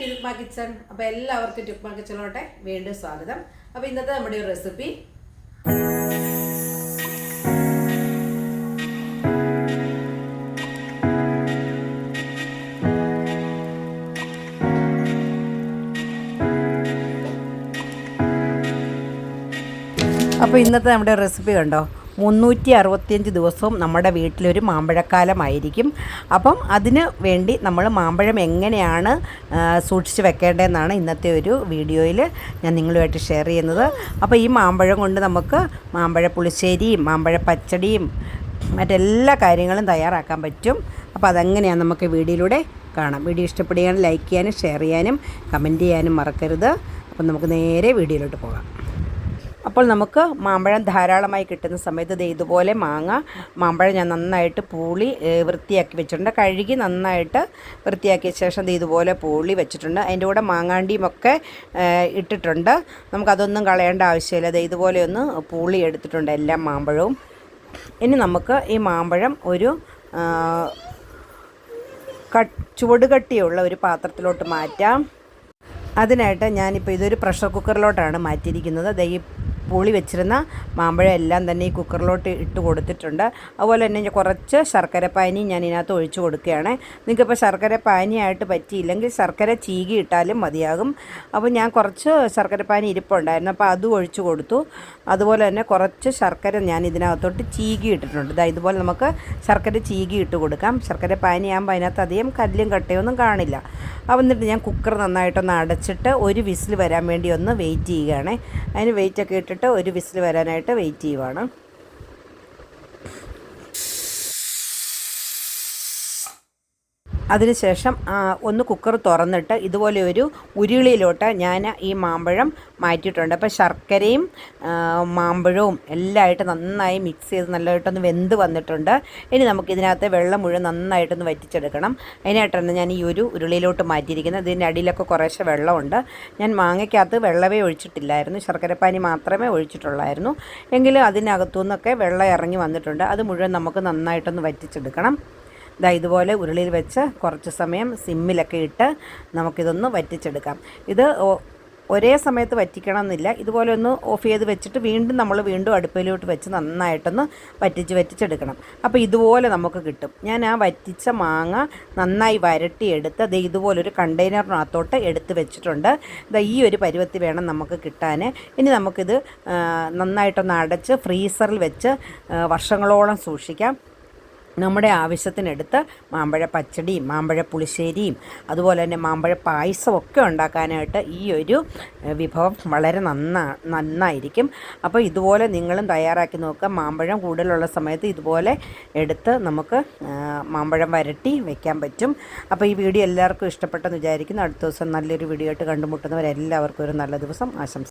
ടുക്മ kitchen അപ്പോൾ എല്ലാവർക്കും ടുക്മ കിച്ചണിലോട്ടെ വീണ്ടും സ്വാഗതം. അപ്പോൾ ഇന്നത്തെ നമ്മുടെ ഒരു റെസിപ്പി അപ്പോൾ ഇന്നത്തെ നമ്മുടെ റെസിപ്പി കണ്ടോ? മുന്നൂറ്റി അറുപത്തിയഞ്ച് ദിവസവും നമ്മുടെ വീട്ടിലൊരു മാമ്പഴക്കാലമായിരിക്കും. അപ്പം അതിന് വേണ്ടി നമ്മൾ മാമ്പഴം എങ്ങനെയാണ് സൂക്ഷിച്ച് വെക്കേണ്ടതെന്നാണ് ഇന്നത്തെ ഒരു വീഡിയോയിൽ ഞാൻ നിങ്ങളുമായിട്ട് ഷെയർ ചെയ്യുന്നത്. അപ്പോൾ ഈ മാമ്പഴം കൊണ്ട് നമുക്ക് മാമ്പഴ പുളിശ്ശേരിയും മാമ്പഴ പച്ചടിയും മറ്റെല്ലാ കാര്യങ്ങളും തയ്യാറാക്കാൻ പറ്റും. അപ്പോൾ അതെങ്ങനെയാണ് നമുക്ക് വീഡിയോയിലൂടെ കാണാം. വീഡിയോ ഇഷ്ടപ്പെടുകയാണെങ്കിൽ ലൈക്ക് ചെയ്യാനും ഷെയർ ചെയ്യാനും കമന്റ് ചെയ്യാനും മറക്കരുത്. അപ്പം നമുക്ക് നേരെ വീഡിയോയിലോട്ട് പോകാം. അപ്പോൾ നമുക്ക് മാമ്പഴം ധാരാളമായി കിട്ടുന്ന സമയത്ത് ദേ ഇതുപോലെ മാങ്ങ മാമ്പഴം ഞാൻ നന്നായിട്ട് പൂളി വൃത്തിയാക്കി വെച്ചിട്ടുണ്ട്. കഴുകി നന്നായിട്ട് വൃത്തിയാക്കിയ ശേഷം ദേ ഇതുപോലെ പൂളി വെച്ചിട്ടുണ്ട്. അതിന്റെ കൂടെ മാങ്ങാണ്ടിയും ഒക്കെ ഇട്ടിട്ടുണ്ട്. നമുക്കതൊന്നും കളയേണ്ട ആവശ്യമില്ല. ദേ ഇതുപോലെ ഒന്ന് പൂളി എടുത്തിട്ടുണ്ട് എല്ലാ മാമ്പഴവും. ഇനി നമുക്ക് ഈ മാമ്പഴം ഒരു ചുവടുകട്ടിയുള്ള കട്ട് ചുവട് കട്ടിയുള്ള ഒരു പാത്രത്തിലോട്ട് മാറ്റാം. അതിനായിട്ട് ഞാനിപ്പോൾ ഇതൊരു പ്രഷർ കുക്കറിലോട്ടാണ് മാറ്റിയിരിക്കുന്നത്. ഈ പുളി വെച്ചിരുന്ന മാമ്പഴം എല്ലാം തന്നെ ഈ കുക്കറിലോട്ട് ഇട്ട് കൊടുത്തിട്ടുണ്ട്. അതുപോലെ തന്നെ കുറച്ച് ശർക്കര പാനി ഞാൻ ഇതിനകത്ത് ഒഴിച്ച് കൊടുക്കുകയാണ്. നിങ്ങൾക്കിപ്പോൾ ശർക്കര പാനിയായിട്ട് പറ്റിയില്ലെങ്കിൽ ശർക്കര ചീകി ഇട്ടാലും മതിയാകും. അപ്പോൾ ഞാൻ കുറച്ച് ശർക്കര പാനി ഇരിപ്പുണ്ടായിരുന്നു. അപ്പോൾ അതും ഒഴിച്ച് കൊടുത്തു. അതുപോലെ തന്നെ കുറച്ച് ശർക്കര ഞാൻ ഇതിനകത്തോട്ട് ചീകി ഇട്ടിട്ടുണ്ട്. ഇതാ ഇതുപോലെ നമുക്ക് ശർക്കര ചീകി ഇട്ട് കൊടുക്കാം. ശർക്കര പാനിയാകുമ്പോൾ അതിനകത്ത് അധികം കല്ലും കട്ടയൊന്നും കാണില്ല. അപ്പോൾ എന്നിട്ട് ഞാൻ കുക്കർ നന്നായിട്ടൊന്ന് അടച്ചിട്ട് ഒരു വിസിൽ വരാൻ വേണ്ടി ഒന്ന് വെയിറ്റ് ചെയ്യുകയാണ്. അതിന് വെയിറ്റൊക്കെ ഇട്ടിട്ട് ഒരു വിസിൽ വരാനായിട്ട് വെയിറ്റ് ചെയ്യുവാണ്. അതിനുശേഷം ഒന്ന് കുക്കർ തുറന്നിട്ട് ഇതുപോലെ ഒരു ഉരുളിയിലോട്ട് ഞാൻ ഈ മാമ്പഴം മാറ്റിയിട്ടുണ്ട്. അപ്പോൾ ശർക്കരയും മാമ്പഴവും എല്ലായിട്ട് നന്നായി മിക്സ് ചെയ്ത് നല്ലതായിട്ടൊന്ന് വെന്ത് വന്നിട്ടുണ്ട്. ഇനി നമുക്ക് ഇതിനകത്ത് വെള്ളം മുഴുവൻ നന്നായിട്ടൊന്ന് വറ്റിച്ചെടുക്കണം. അതിനായിട്ടാണ് ഞാൻ ഈ ഒരു ഉരുളിയിലോട്ട് മാറ്റിയിരിക്കുന്നത്. ഇതിന്റെ അടിയിലൊക്കെ കുറേശ്ശെ വെള്ളമുണ്ട്. ഞാൻ മാങ്ങയ്ക്കകത്ത് വെള്ളമേ ഒഴിച്ചിട്ടില്ലായിരുന്നു. ശർക്കരപ്പാനി മാത്രമേ ഒഴിച്ചിട്ടുള്ളായിരുന്നു. എങ്കിലും അതിനകത്തു നിന്നൊക്കെ വെള്ളം ഇറങ്ങി വന്നിട്ടുണ്ട്. അത് മുഴുവൻ നമുക്ക് നന്നായിട്ടൊന്ന് വറ്റിച്ചെടുക്കണം. ഇതാ ഇതുപോലെ ഉരുളിയിൽ വെച്ച് കുറച്ച് സമയം സിമ്മിലൊക്കെ ഇട്ട് നമുക്കിതൊന്ന് വറ്റിച്ചെടുക്കാം. ഇത് ഒരേ സമയത്ത് വറ്റിക്കണം എന്നില്ല ഇതുപോലെ ഒന്ന് ഓഫ് ചെയ്ത് വെച്ചിട്ട് വീണ്ടും നമ്മൾ വീണ്ടും അടുപ്പിലോട്ട് വെച്ച് നന്നായിട്ടൊന്ന് വറ്റിച്ച് വറ്റിച്ചെടുക്കണം. അപ്പോൾ ഇതുപോലെ നമുക്ക് കിട്ടും. ഞാൻ ആ വറ്റിച്ച മാങ്ങ നന്നായി വരട്ടിയെടുത്ത് ദേ ഇതുപോലൊരു കണ്ടെയ്നറിനകത്തോട്ട് എടുത്ത് വെച്ചിട്ടുണ്ട്. ദാ ഈ ഒരു പരുവത്തി വേണം നമുക്ക് കിട്ടാൻ ഇനി നമുക്കിത് നന്നായിട്ടൊന്ന് അടച്ച് ഫ്രീസറിൽ വെച്ച് വർഷങ്ങളോളം സൂക്ഷിക്കാം. നമ്മുടെ ആവശ്യത്തിനെടുത്ത് മാമ്പഴ പച്ചടിയും മാമ്പഴ പുളിശ്ശേരിയും അതുപോലെ തന്നെ മാമ്പഴ പായസം ഒക്കെ ഉണ്ടാക്കാനായിട്ട് ഈ ഒരു വിഭവം വളരെ നന്നാ നന്നായിരിക്കും. അപ്പോൾ ഇതുപോലെ നിങ്ങളും തയ്യാറാക്കി നോക്കുക. മാമ്പഴം കൂടുതലുള്ള സമയത്ത് ഇതുപോലെ എടുത്ത് നമുക്ക് മാമ്പഴം വരട്ടി വെക്കാൻ പറ്റും. അപ്പോൾ ഈ വീഡിയോ എല്ലാവർക്കും ഇഷ്ടപ്പെട്ടെന്ന് വിചാരിക്കുന്നു. അടുത്ത ദിവസം നല്ലൊരു വീഡിയോ ആയിട്ട് കണ്ടുമുട്ടുന്നവരെല്ലാവർക്കും ഒരു നല്ല ദിവസം. ആശംസ